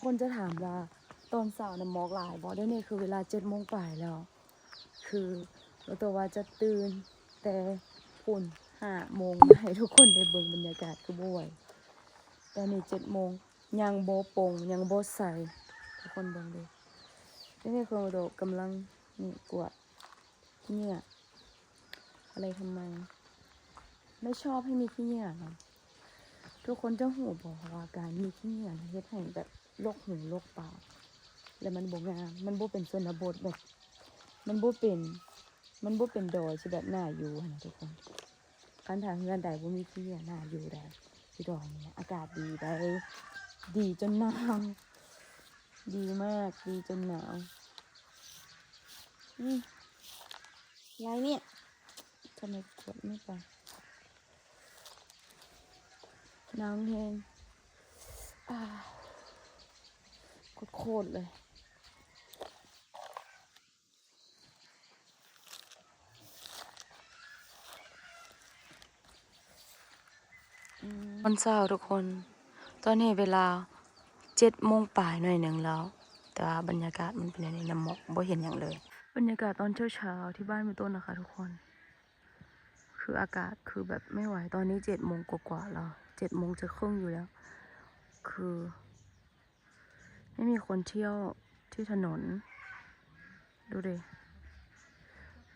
กคนจะถามว่าตอนสาวน้ำมอกหลายบอได้เนี่ยคือเวลาเจ็ดโมงปลายแล้ว คือเราตัวว่าจะตื่นแต่พุ่นห้าโมงมาให้ทุกคนได้เบิ่งบรรยากาศคือบ่ไหวตอนนี้เจ็ดโมงยังโบโปงยังโบใสทุกคนเบิ่งดูนี่คือเรากำลังนี่กวาดเนี่ยอะไรทำไม ไม่ชอบให้มีขี้เหงื่อเนาะทุกคนจะหูบอกว่าการมีขี้เหงื่อเฮ็ดให้แบบโรคหูโรคปากแล้วมันบ่งามมันบ่เป็นชนบทแบบ มันบ่เป็น มันบ่เป็นดอยสิแบบหน้าอยู่หั่นะทุกคนคันทางเฮือนใดบ่มีขี้เหงื่อหน้าอยู่ได้ที่ดอยนี่นะอากาศดีได้ดีจนหนาวดีมากดีจนหนาวนี่ยายเนี่ยทำไมกดไม่ไป นาวแฮงอ่าโคตรๆเลย วันเสาร์ทุกคน ตอนนี้เวลาเจ็ดโมงป่ายหน่อยหนึ่งแล้ว แต่ว่าบรรยากาศมันเป็นในน้ำหมอกบ่เห็นอย่างเลย บรรยากาศตอนเช้าๆที่บ้านมีต้นนะคะทุกคน คืออากาศคือแบบไม่ไหวตอนนี้เจ็ดโมงกว่าๆแล้ว เจ็ดโมงจะครึ่งอยู่แล้ว คือ ไม่มีคนเที่ยวที่ถนน ดูดิ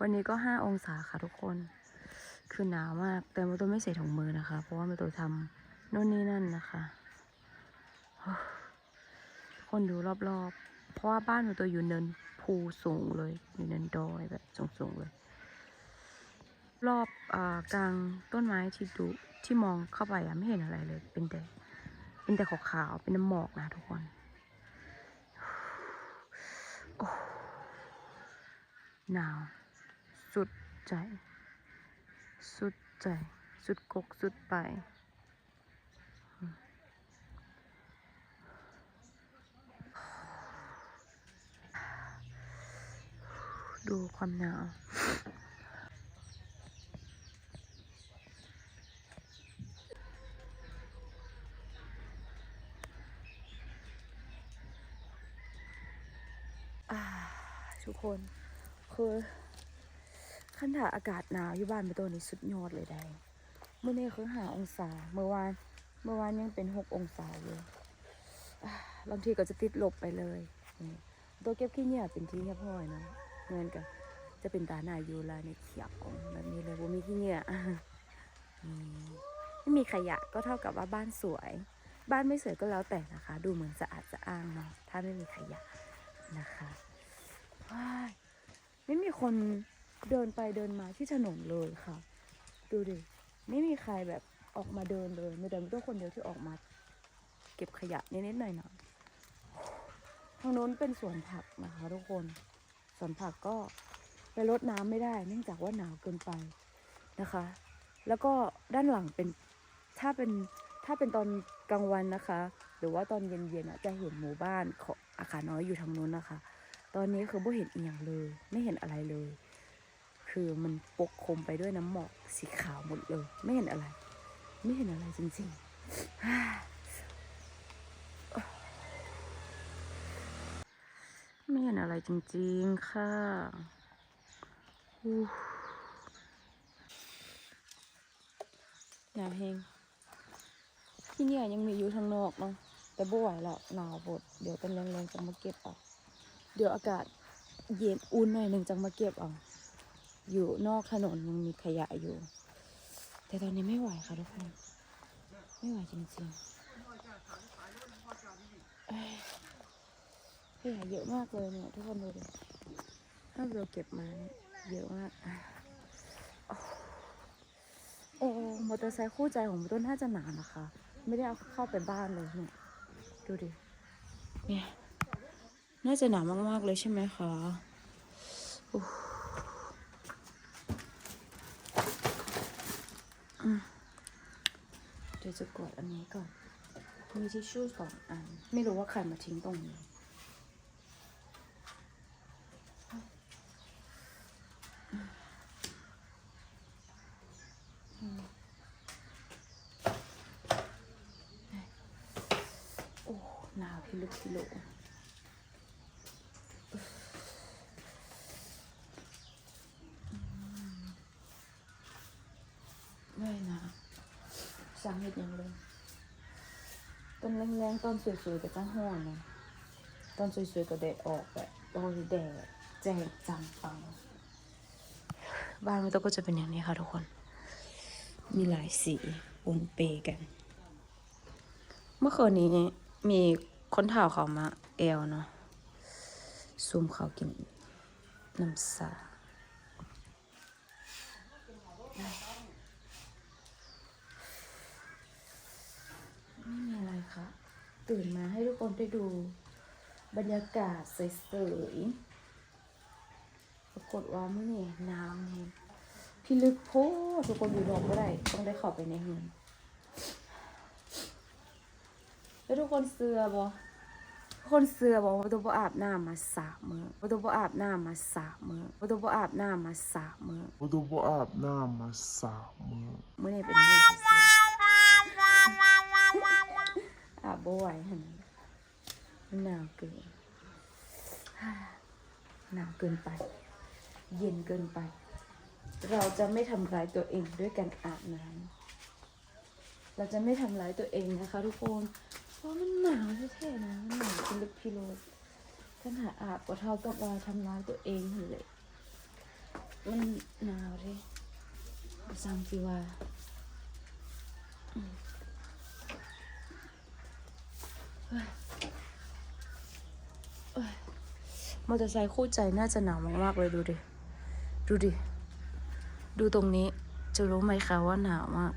วันนี้ก็ห้าองศาค่ะทุกคน คือหนาวมาก แต่มาตัวไม่ใส่ถุงมือนะคะ เพราะว่ามาตัวทำโน่นนี่นั่นนะคะคนดูรอบๆ เพราะว่าบ้านมาตัวอยู่เนินภูสูงเลย อยู่เนินดอยแบบสูงๆเลย รอบอกลางต้นไม้ที่ดู ที่มองเข้าไปอะไม่เห็นอะไรเลย เป็นแต่ เป็นแต่ขาวๆเป็นน้ำหมอกนะทุกคนโอ้หนาว สุดใจ สุดใจ สุดกกสุดไปดูความหนาว ทุกคน คือขั้นถ่าอากาศหนาวอยู่บ้านเป็นตัวนี้สุดยอดเลยได้เมื่อนี้คือหาองศา เมื่อวาน เมื่อวานยังเป็นหกองศาอยู่บางทีก็จะติดลบไปเลยตัวเก็บขี้เหงื่อเป็นที่เรียบร้อยนะเหมือนกับจะเป็นตาหน้าอยู่แล้วในเขียวแบบนี้เลยว่ามีขี้เหงื่ออะนี่ไม่มีขยะก็เท่ากับว่าบ้านสวย บ้านไม่สวยก็แล้วแต่นะคะ ดูเหมือนสะอาดสะอ้างเนาะถ้าไม่มีขยะนะคะ ไม่มีคนเดินไปเดินมาที่ถนนเลยค่ะ ดูดิ ไม่มีใครแบบออกมาเดินเลยมีแต่มีตัวคนเดียวที่ออกมา เก็บขยะนิดๆหน่อยๆทางโน้นเป็นสวนผักนะคะ ทุกคนสวนผักก็ไปรดน้ำไม่ได้ เนื่องจากว่าหนาวเกินไปนะคะ แล้วก็ด้านหลังเป็นถ้าเป็นถ้าเป็นตอนกลางวันนะคะ หรือว่าตอนเย็นๆจะเห็นหมู่บ้านของอาคารน้อยอยู่ทางนู้นนะคะ ตอนนี้คือไม่เห็นอีหยังเลย ไม่เห็นอะไรเลย คือมันปกคลุมไปด้วยน้ำหมอกสีขาวหมดเลย ไม่เห็นอะไร ไม่เห็นอะไรจริงๆ ไม่เห็นอะไรจริงๆ ค่ะหนาวเฮงที่เนี่ยยังมีอยู่ทางนอกเนาะแต่บ่ไหวแล้วหนาวบดเดี๋ยวเป็นแรงๆจะมาเก็บเอา เดี๋ยวอากาศเย็นอุ่นหน่อยหนึ่งจะมาเก็บเอาอยู่นอกถนนยังมีขยะอยู่ แต่ตอนนี้ไม่ไหวค่ะทุกคนไม่ไหวจริงๆเอ้ยขยะเยอะมากเลยเนี่ยทุกคนดูดิถ้าเราเก็บมาเนี่ยเยอะมากอะโอ้โอ้มอเตอร์ไซค์คู่ใจของต้นน่าจะหนานะคะ ไม่ได้เอาเข้าไปบ้านเลยเนี่ยดูดิเนี่ย น่าจะหนามาก ๆ เลยใช่ไหมคะโอ้เดี๋ยวจะกดอันนี้ก่อน มีทิชชู่สองอัน ไม่รู้ว่าใครมาทิ้งตรงนี้โอ้หนาวพิลึกพิโลไม่นะสั่งเห็ดหยังเลย ตอนแรงๆตอนสวยๆก็จะห้อนนะตอนสวยๆก็แดดออกแบบโอ้ยแดดแจ้งจังปัง บ้านมันก็จะเป็นอย่างนี้ค่ะทุกคน มีหลายสีปนเปกัน เมื่อคืนนี้มีคนถ่าวเขามาแอลเนาะซูมเขากินน้ำสาไม่มีอะไรค่ะ ตื่นมาให้ทุกคนได้ดูบรรยากาศสวยๆปรากฏว่าเมื่อนี่น้ำนี่พี่ลึกโพดทุกคนอยู่รอก็ได้ต้องได้เข้าไปในเฮือนแล้วทุกคนเสือบอทุกคนเสือบอว่าตัวบ่อาบน้ำมาสามมือว่าตัวบ่อาบน้ำมาสามมือว่าตัวบ่อาบน้ำมาสามมือว่าตัวบ่อาบน้ำมาสามมื้อมื่อนี้เป็นมือที่สี่ อาบบ่ไหวหันมันหนาวเกินหนาวเกินไป เย็นเกินไป เราจะไม่ทำร้ายตัวเองด้วยการอาบน้ำเราจะไม่ทำร้ายตัวเองนะคะ ทุกคน เพราะมันหนาวแท้ๆนะมันหนาวเป็นลึกพิโลขนาดอาบก็เท่ากับว่าทำร้ายตัวเองเลยมันหนาวเลยซังสิว่า มเฮ้ยเอ้ยมอเตอร์ไซค์คู่ใจน่าจะหนาวมากๆเลยดูดิ ดูดิ ดูตรงนี้ จะรู้ไหมคะว่าหนาวมาก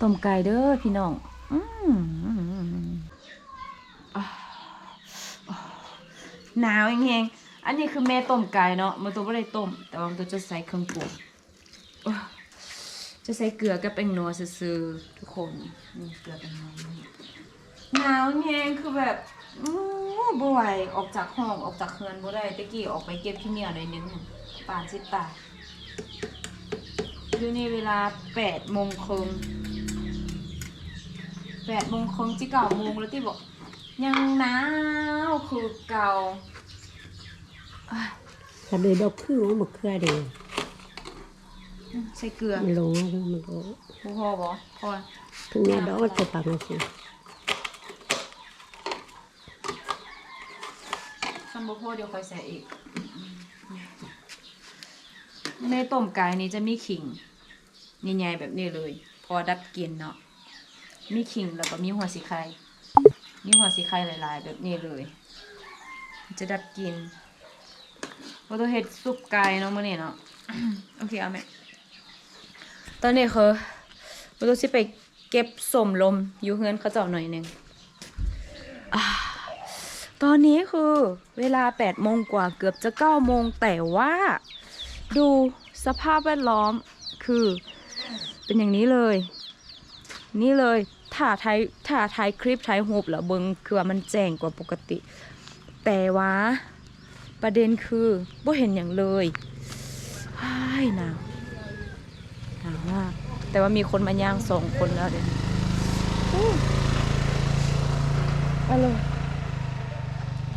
ต้มไก่เด้อพี่น้องอืมอ่าอ่าหนาวเองๆอันนี้คือแม่ต้มไก่เนาะมันตัวไม่ได้ต้ม แต่ว่ามันตัวจะใส่เครื่องปรุงจะใส่เกลือกับแป้งนัวซื่อๆทุกคนนี่เกลือแป้งนัวหนาวเองคือแบบอู้บ่ไหวออกจากห้องออกจากเคือนบ่ได้ตะกี้ออกไปเก็บขี้เหนียวหน่อยนึงป่านสิตาอยู่นี่เวลาแปดโมงครึ่ง แปดโมงครึ่งที่เก้าโมงแล้วที่บอก ยังหนาวคือเก่าอะถ้าเดินดอกคือมันบกเครือเดียวใส่เกลือมันลงแล้วมันก็บ่พอบ่พอถึงแม่ดอกมันจะปักมาสิซัมบ่พอเดี๋ยวค่อยใส่อีก ในต้มไก่นี้จะมีขิงใหญ่ๆแบบนี้เลย พอดับกลินเนาะ มีขิงแล้วก็มีหัวสีไข่มีหัวสีไข่หลายๆ แบบนี้เลย จะดับกินว่าตัวเห็ดซุปไก่เนาะมื้อนี้เนาะโอเคเอาไหมตอนนี้คือเราต้องสิไปเก็บสมลมอยู่เฮือนเขาเจ้าหน่อยหนึ่งตอนนี้คือเวลาแปดโมงกว่าเกือบจะเก้าโมงแต่ว่า ดูสภาพแวดล้อมคือเป็นอย่างนี้เลย นี่เลย ถ่าไทยถ่าไทยคลิปไทยฮูบแล้วเบิงคือว่ามันแจ้งกว่าปกติ แต่ว่าประเด็นคือบ่เห็นอย่างเลยไอ้ายหนาวหนาวมากแต่ว่ามีคนมาย่างสองคนแล้วเดี๋ยวนี้อู้อะเลย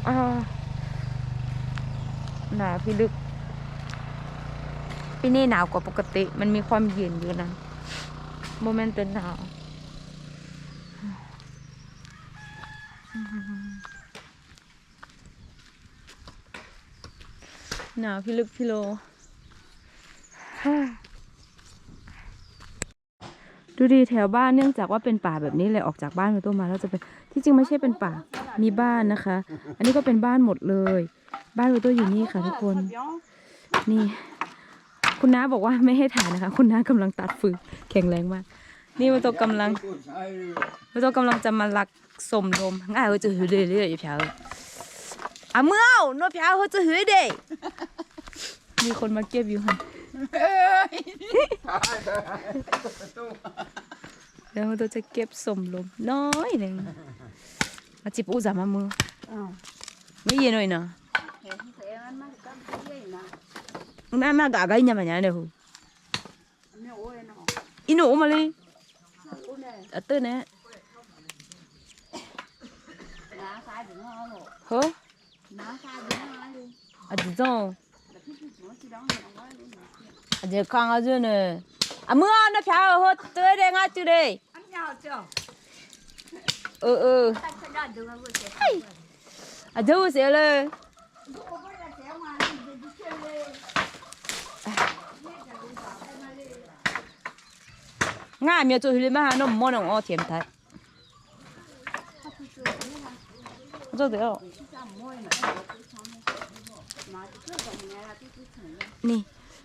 อ่าหนาวพี่ลึกปีนี้หนาวกว่าปกติ มันมีความเย็นอยู่นะโมเมนต์เป็นหนาว หนาวพี่ลึกพี่โล ดูดีแถวบ้านเนื่องจากว่าเป็นป่าแบบนี้เลยออกจากบ้านมาตัวมาแล้วจะเป็นที่จริงไม่ใช่เป็นป่ามีบ้านนะคะ อันนี้ก็เป็นบ้านหมดเลย บ้านมาตัวอยู่นี่ค่ะทุกคน นี่ คุณน้าบอกว่าไม่ให้ถ่ายนะคะ คุณน้ากำลังตัดฟืนแข็งแรงมาก นี่มาตัวกำลังมาตัวกำลังจะมาลักสมลมง่ายเขาจะหือเรื่อยๆเพียวอะเมื่อเอาโนเพียวเขาจะหือเด้มีคนมาเก็บอยู่ค่ะแล้วเราจะเก็บสมลมน้อยหนึ่งมาจิบอุจามามือ Ờ. ไม่เย็นหน่อยเนาะ Thế ăn mà cắm cái gì nào. น้ำมากะกะยังไงเนี่ยหู Nó ôi nó. อินูมาเลย Ôi này, อัตเตอร์นะ lá khai đừng ho lộ. เฮ้อ Lá khai đừng ho đi. อันที่จ้อง Là thích thích nó chỉ đóng nó quá đi. อันเดียวข้า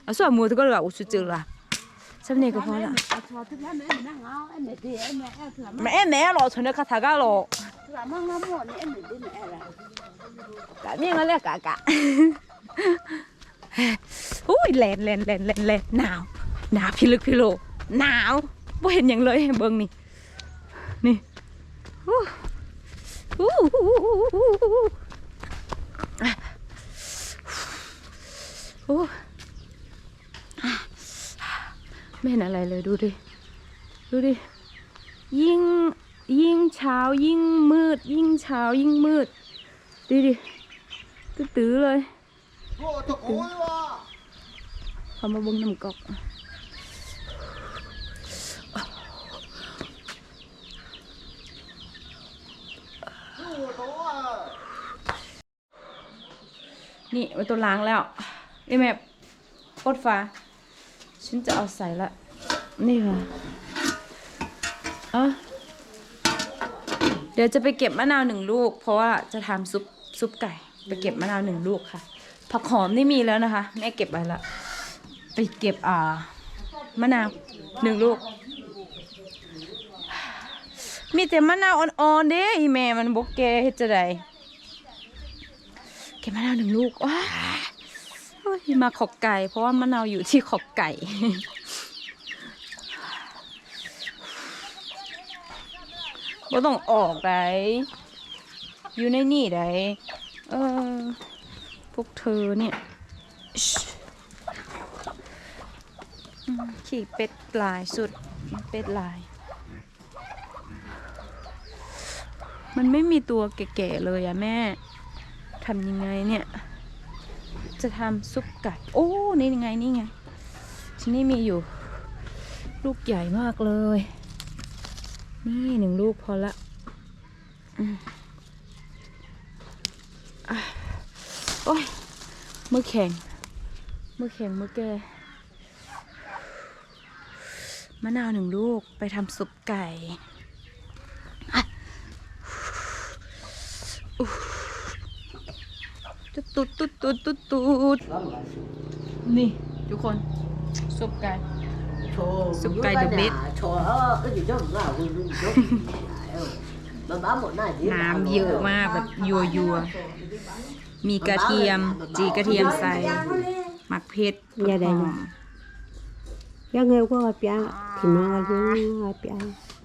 เอาส่วนมือก็เลยว่าอุสุจือละสำเนียงก็พอละ Cho thức ăn em đang ngáo em mệt thì em mẹ em thừa แม่แม่หล่อชนในคาถากาหล่อ thừa mang lắm muộn em mệt đi mẹ là กะเมียงอะไรกะกะอุ้ ยแลนแลนแลนแลนแลนหนาวหนาวพิลึกพิโลหนาวบ่เห็นหยังเลยเบิ่งนี่ นี่อู้อู้อะโอ้ไม่เห็นอะไรเลยดูดิ ดูดิ ยิ่งยิ่งเช้ายิ่งมืด ยิ่งเช้ายิ่งมืดดูดิตื้อๆเลยเขามาเบงน้ำกอก นี่ไว้ตัวล้างแล้วไอ้แม่ปดฟ้าฉันจะเอาใส่ละ นี่ค่ะเอะเดี๋ยวจะไปเก็บมะนาวหนึ่งลูก เพราะว่าจะทำซุปซุปไก่ไปเก็บมะนาวหนึ่งลูกค่ะ ผักหอมนี่มีแล้วนะคะ แม่เก็บไว้ละ ไปเก็บอ่ามะนาวหนึ่งลูก มีแต่มะนาวอ่อนๆเด้อีแม่มันบกแกเฮ็ดจะไดเก็บมะนาวหนึ่งลูกว้าโอ้ยมาขอบไก่ เพราะว่ามะนาวอยู่ที่ขอบไก่บ่ต้องออกไดอยู่ในนี่ได้เออ พวกเธอเนี่ยขี่เป็ดลายสุดเป็ดลาย มันไม่มีตัวแก่ๆเลยอะแม่ทำยังไงเนี่ย จะทำซุปไก่โอ้นี่ยังไงนี่ไงที่นี่มีอยู่ ลูกใหญ่มากเลย นี่หนึ่งลูกพอละอืมอะโอ้ยมือแข็งมือแข็งมือแก่มะนาวหนึ่งลูกไปทำซุปไก่อะอุ๊ย ตุ๊ดตุ๊ดตุ๊ดตุ๊ดตุ๊ดตุ๊ดนี่ทุกคนซุปไก่ Sụp cay được biết. Trời ơi, cái gì đó mà quên quên chốt. Bà báo một này chỉ น้ำเยอะมากแบบยัวยัวๆมีกระเทียม จีกระเทียมใส่หมักเผ็ดอย่าได้นะ Giá nghèo quá bà bia thì nó là riêng bà bia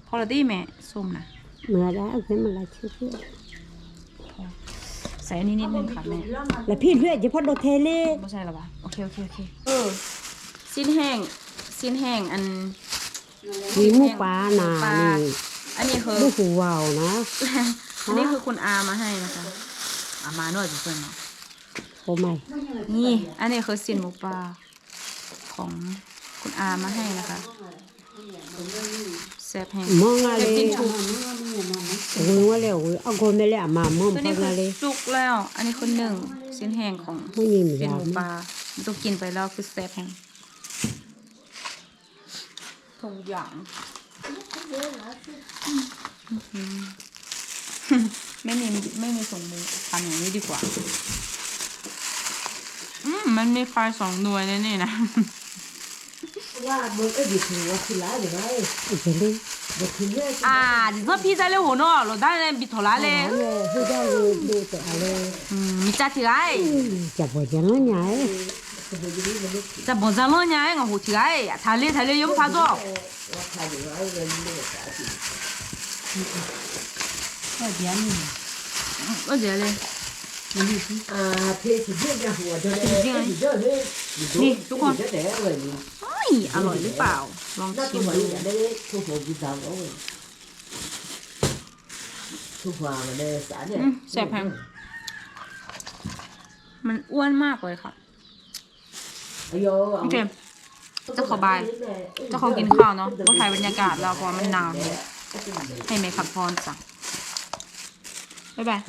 พอละตี้แม่ส้มนะ mà đã ở cái mà là chưa chưa ใส่อันนี้นิดนึงค่ะแม่ là phi luyện chỉ phát đồ thế lê ไม่ใช่หรอวะโอเคโอเคโอเคเออสิ้นแห้งสิ้นแห้งอัน vì mua bà ปลา nà อันนี้คือ mua hủ vào nó อันนี้คือคุณอามาให้นะคะอามาหน่อยจุดเพิ่นเนาะ ô mày นี่ อันนี้คือสินหมูปลาของคุณอามาให้นะคะแซ่บแห้ง นึกว่าเร็วเว้เอาคนไปแล้วมาม่อมันี้พักคืมาเลยสุกแล้ว อันนี้คนหนึ่งเส้นแห้งของซีเอนเป็นหมูปลาต้องกินไปแล้วคือแซ่บแห้งทงหย่างไม่มีไม่มีส่งมือทำอย่างนี้ดีกว่า อืมมันมีไฟสองหน่วยในนี่นะ ว่าเมึงก็หถือว่าคือร้ายหรือไง อีกเลย à chỉ cho pizza lên hồn nó rồi đang lên bị thổ lá lên. pizza à, lên bị thổ lá lên mi cha thì ai chả bỏ ra nó nhảy chả bỏ ra nó nhảy ngon hổ thì ai thà lên thà lên giống thà rồi ở gì anh ở gì đây à, thế thì biết ra hùa cho nên, thế thì biết rồi đấy, đúng, đúng không? ยอร่อยหรือเปล่า ลองชิมดู thu hồi gì tao đó rồi thu hòa mà đây xã này Ừ, xẹp hàng. มันอ้วนมากเลยค่ะ โอเคจะขอบายจะขอกินข้าวเนาะว่าถ่ายบรรยากาศเราเพราะมันหนาวเยให้เมย์ขับพรจ้ะบ๊ายบาย